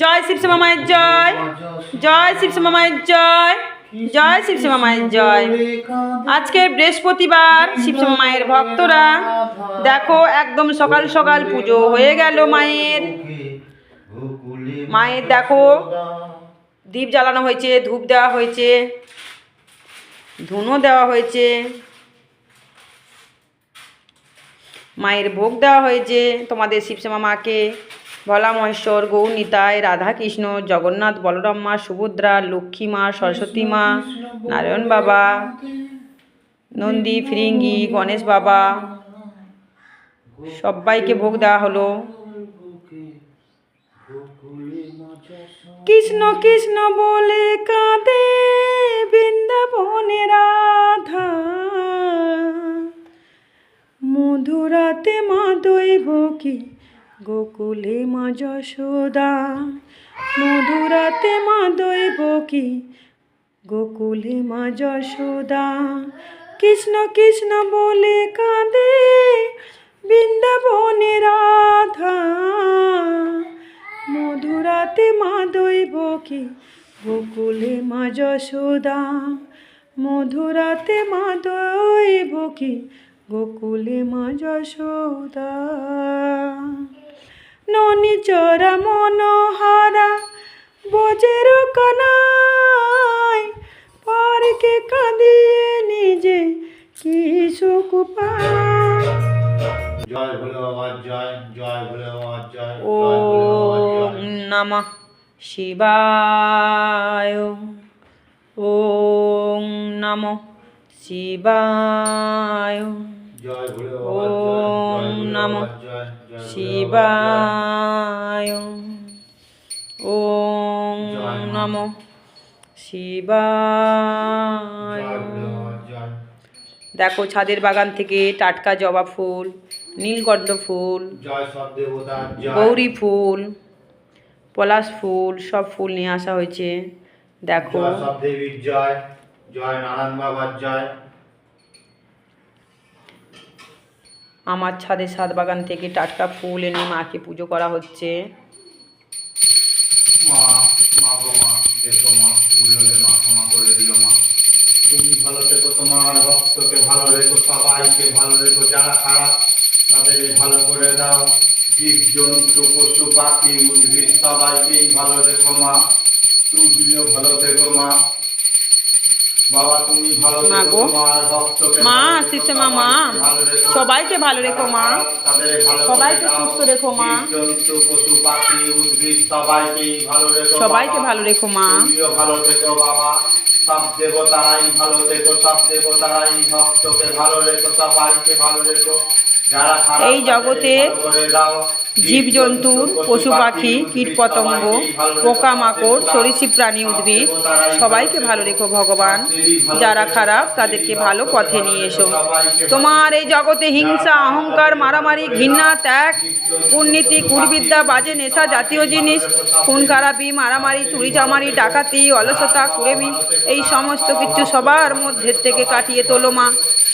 জয় শিবশ্যামা মায়ের জয়। জয় শিবশ্যামা মায়ের জয়। জয় শিবশ্যামা মায়ের জয়। আজকে বৃহস্পতিবার শিবশ্যামা মায়ের ভক্তরা দেখো একদম সকাল সকাল পুজো হয়ে গেল মায়ের। মায়ের দেখো দীপ জ্বালানো হয়েছে ধূপ দেওয়া হয়েছে ধুনো দেওয়া হয়েছে। মায়ের ভোগ দেওয়া হয়েছে। তোমাদের শিবশ্যামা মাকে ভোলা মহেশ্বর, গৌরনীতায়, রাধাকৃষ্ণ, জগন্নাথ, বলরাম মা, সুভদ্রা, লক্ষ্মী মা, সরস্বতী মা, নারায়ণ বাবা, নন্দী, ফিরিঙ্গি, গণেশ বাবা, সবাইকে ভোগ দেওয়া হলো। কৃষ্ণ কৃষ্ণ বলে কাঁদে বৃন্দাবনে রাধা। মধুরাতে মা দৈবকী গোকুলে মা যশোদা। মধুরাতে মা দৈবকী গোকুলে মা যশোদা। কৃষ্ণ কৃষ্ণ বলে কাঁদে বৃন্দাবনে রাধা। মধুরাতে মা দৈবকী গোকুলে মা যশোদা। মধুরাতে মা দৈবকী গোকুলে মা যশোদা। ননি চরা মনোহারা বজের কনাই পারকে কাঁদিয়ে নিজে কি সুখ পায়। জয় ভোলে জয় জয় ভোলে জয় নমঃ শিবায় ওম নমঃ শিবায়। ওম নমঃ শিবায়। ওম জয় মা। শিবায়। দেখো ছাদের বাগান থেকে টাটকা জবা ফুল নীলকণ্ঠ ফুল গৌরী ফুল পলাশ ফুল সব ফুল নিয়ে আসা হয়েছে। দেখো। জয় নারায়ণ বাবার জয়। আমার ছাদের ছাদ বাগান থেকে টাটকা ফুল এনে মাকে পুজো করা হচ্ছে। মা মা মা মা মা তুমি ভালো থেকো তোমার ভালো ভালো যারা খারাপ ভালো করে দাও। জীব, জন্তু, পশু, পাখি, উদ্ভিদ, সবাইকেই ভালো রেখো মা। তুমিও ভালো থেকো মা। বাবা তুমি ভালো মা ভক্তকে মা, মা, সবাইকে ভালো রেখো। মা। সবাইকে সুস্থ রেখো মা। পশু পাখি উদ্ভিদ সবাইকেই ভালো রেখো সবাইকে ভালো রেখো মা। তুমিও ভালো থেকো বাবা। সব দেবতারাই ভালো থেকো সব দেবতারাই ভক্তকে ভালো রেখো সবাইকে ভালো রেখো। এই জগতে তাদের ভালো জীবজন্তু পশু পাখি কীট পতঙ্গ পোকামাকড় সরীসৃপ প্রাণী উদ্ভিদ সবাইকে ভালো রেখো ভগবান। যারা খারাপ তাদেরকে ভালো পথে নিয়ে এসো। তোমার এই জগতে হিংসা অহংকার মারামারি ঘৃণা ত্যাগ কুর্নীতি কুরবিদ্যা বাজে নেশা জাতীয় জিনিস খুন খারাপি মারামারি চুরি চামারি ডাকাতি অলসতা কুড়েমি এই সমস্ত কিছু সবার মধ্যে থেকে কাটিয়ে তোলো মা।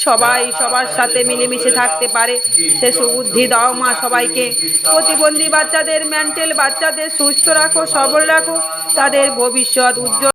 সবাই সবার সাথে মিলেমিশে থাকতে পারে। সে সুবুদ্ধি দাও মা সবাইকে। প্রতিবন্ধী বাচ্চাদের মেন্টাল বাচ্চাদের সুস্থ রাখো, সবল রাখো। তাদের ভবিষ্যৎ উজ্জ্বল